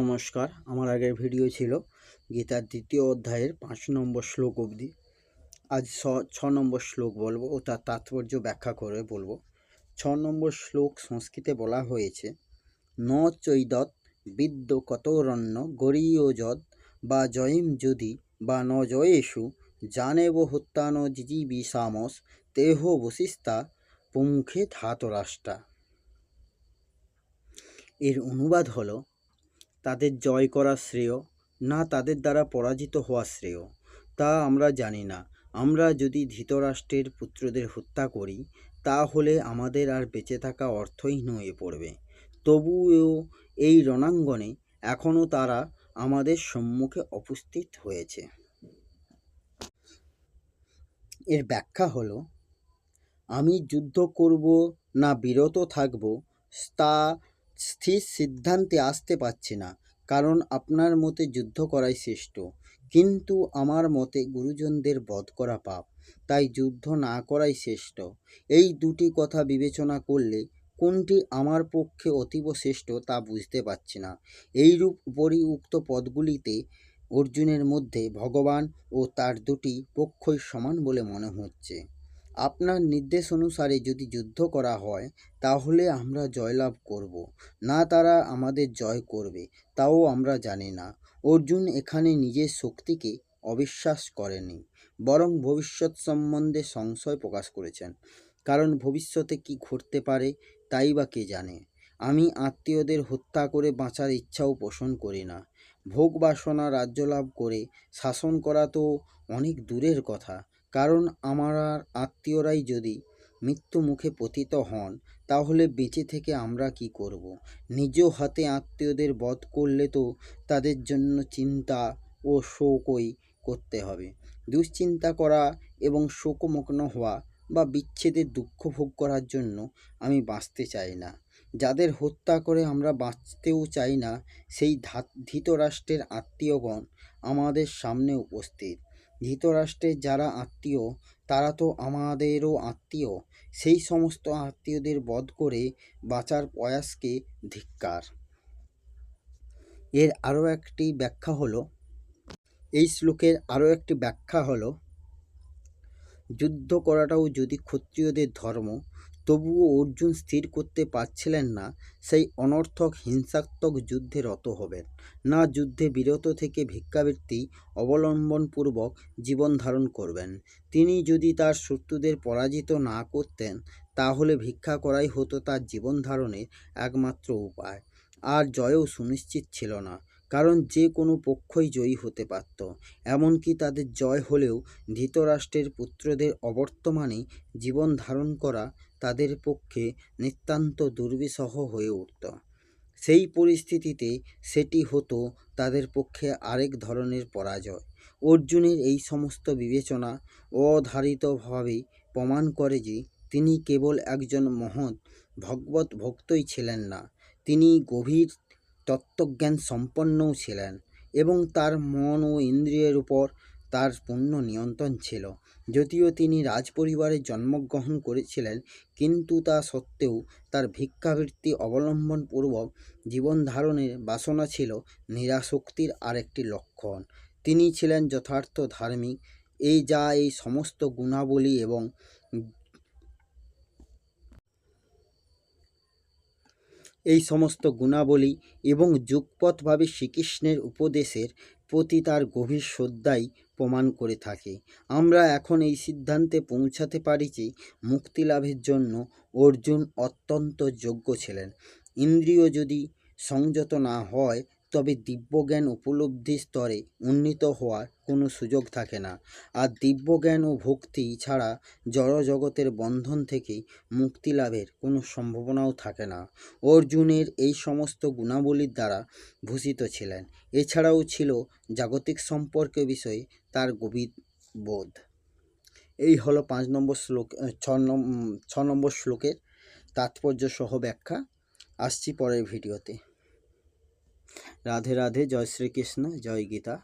নমস্কার। আমার আগের ভিডিও ছিল গীতার দ্বিতীয় অধ্যায়ের পাঁচ নম্বর শ্লোক অবধি। আজ ছ নম্বর শ্লোক বলব ও তার তাৎপর্য ব্যাখ্যা করে বলব। ছ নম্বর শ্লোক সংস্কৃতে বলা হয়েছে, ন চৈদৎ বিদ্য কতরণ্য গরীয়যদ বা জয়ীম যদি বা ন জয়েষু জানেব হত্যান জিজিবিষামস তেহ বশিস্তা প্রমুখে ধাতরাষ্টা এর অনুবাদ হলো তাদের জয় করা শ্রেয়, না তাদের দ্বারা পরাজিত হওয়া শ্রেয়। তা আমরা জানি না। আমরা যদি ধৃতরাষ্ট্রের পুত্রদের হত্যা করি, তাহলে আমাদের আর বেঁচে থাকা অর্থহীন হয়ে পড়বে। তবুও এই রণাঙ্গনে এখনও তারা আমাদের সম্মুখে উপস্থিত হয়েছে। এর ব্যাখ্যা হলো, আমি যুদ্ধ করব না বিরত থাকব, তা স্থির সিদ্ধান্তে আসতে পারছি না, কারণ আপনার মতে যুদ্ধ করাই শ্রেষ্ঠ। কিন্তু আমার মতে গুরুজনদের বধ করা পাপ, তাই যুদ্ধ না করাই শ্রেষ্ঠ। এই দুটি কথা বিবেচনা করলে কোনটি আমার পক্ষে অতীব শ্রেষ্ঠ তা বুঝতে পারছি না। এইরূপ উপরি উক্ত পদগুলিতে অর্জুনের মধ্যে ভগবান ও তার দুটি পক্ষই সমান বলে মনে হচ্ছে। আপনার নির্দেশ অনুসারে যদি যুদ্ধ করা হয়, তাহলে আমরা জয়লাভ করব। না তারা আমাদের জয় করবে, তাও আমরা জানি না। অর্জুন এখানে নিজের শক্তিকে অবিশ্বাস করেনি, বরং ভবিষ্যৎ সম্বন্ধে সংশয় প্রকাশ করেছেন। কারণ ভবিষ্যতে কি ঘটতে পারে, তাই বা কে জানে? আমি আত্মীয়দের হত্যা করে বাঁচার ইচ্ছাও পোষণ করি না। ভোগ বাসনা রাজ্য লাভ করে শাসন করা তো অনেক দূরের কথা। কারণ আমার আর আত্মীয়রাই যদি মৃত্যু মুখে পতিত হন, তাহলে বেঁচে থেকে আমরা কি করব। নিজ হাতে আত্মীয়দের বধ করলে তো তাদের জন্য চিন্তা ও শোকই করতে হবে। দুশ্চিন্তা করা এবং শোকমগ্ন হওয়া বা বিচ্ছেদের দুঃখ ভোগ করার জন্য আমি বাঁচতে চাই না। যাদের হত্যা করে আমরা বাঁচতেও চাই না, সেই ধৃতরাষ্ট্রের আত্মীয়গণ আমাদের সামনে উপস্থিত। ধৃতরাষ্ট্রের যারা আত্মীয়, তারা তো আমাদেরও আত্মীয়। সেই সমস্ত আত্মীয়দের বধ করে বাঁচার প্রয়াসকে ধিক্কার। এর আরও একটি ব্যাখ্যা হলো, এই শ্লোকের আরও একটি ব্যাখ্যা হলো, যুদ্ধ করাটাও যদি ক্ষত্রিয়দের ধর্ম তবুও অর্জুন স্থির করতে পারছিলেন না, সেই অনর্থক, হিংসাত্মক যুদ্ধে রত হবেন। না যুদ্ধে বিরত থেকে ভিক্ষাবৃত্তি অবলম্বনপূর্বক জীবন ধারণ করবেন। তিনি যদি তার শত্রুদের পরাজিত না করতেন, তাহলে ভিক্ষা করাই হতো তার জীবন ধারণের একমাত্র উপায়। আর জয়ও সুনিশ্চিত ছিল না। কারণ যে কোনো পক্ষই জয়ী হতে পারত। এমনকি তাদের জয় হলেও ধৃতরাষ্ট্রের পুত্রদের অবর্তমানে জীবন ধারণ করা তাদের পক্ষে নিতান্ত দুর্বিষহ হয়ে উঠত। সেই পরিস্থিতিতে সেটি হতো তাদের পক্ষে আরেক ধরনের পরাজয়। অর্জুনের এই সমস্ত বিবেচনা অধারিতভাবে প্রমাণ করে যে তিনি কেবল একজন মহৎ, ভগবত ভক্তই ছিলেন না। তিনি গভীর তত্ত্বজ্ঞান সম্পন্নও ছিলেন এবং তার মন ও ইন্দ্রিয়ের উপর তার পূর্ণ নিয়ন্ত্রণ ছিল। যদিও তিনি রাজপরিবারে জন্মগ্রহণ করেছিলেন, কিন্তু তা সত্ত্বেও তার ভিক্ষাবৃত্তি অবলম্বনপূর্বক জীবন ধারণের বাসনা ছিল নিরাশক্তির আরেকটি লক্ষণ। তিনি ছিলেন যথার্থ ধার্মিক। এই যা এই সমস্ত গুণাবলী এবং এই সমস্ত গুণাবলী এবং যুগপথভাবে শ্রীকৃষ্ণের উপদেশের প্রতি তার গভীর শ্রদ্ধাই প্রমাণ করে থাকে। আমরা এখন এই সিদ্ধান্তে পৌঁছাতে পারি যে মুক্তি লাভের জন্য অর্জুন অত্যন্ত যোগ্য ছিলেন। ইন্দ্রিয় যদি সংযত না হয় তবে দিব্যজ্ঞান উপলব্ধি স্তরে উন্নীত হওয়ার কোনো সুযোগ থাকে না। আর দিব্যজ্ঞান ও ভক্তি ছাড়া জড়জগতের বন্ধন থেকে মুক্তি লাভের কোনো সম্ভাবনাও থাকে না। অর্জুনের এই সমস্ত গুণাবলীর দ্বারা ভূষিত ছিলেন। এছাড়াও ছিল জাগতিক সম্পর্কে বিষয়ে তার গভীর বোধ। এই হলো পাঁচ নম্বর শ্লোক ছ ছ নম্বর শ্লোকের তাৎপর্য সহ ব্যাখ্যা। আসছি পরের ভিডিওতে। রাধে রাধে জয় শ্রীকৃষ্ণ জয় গীতা।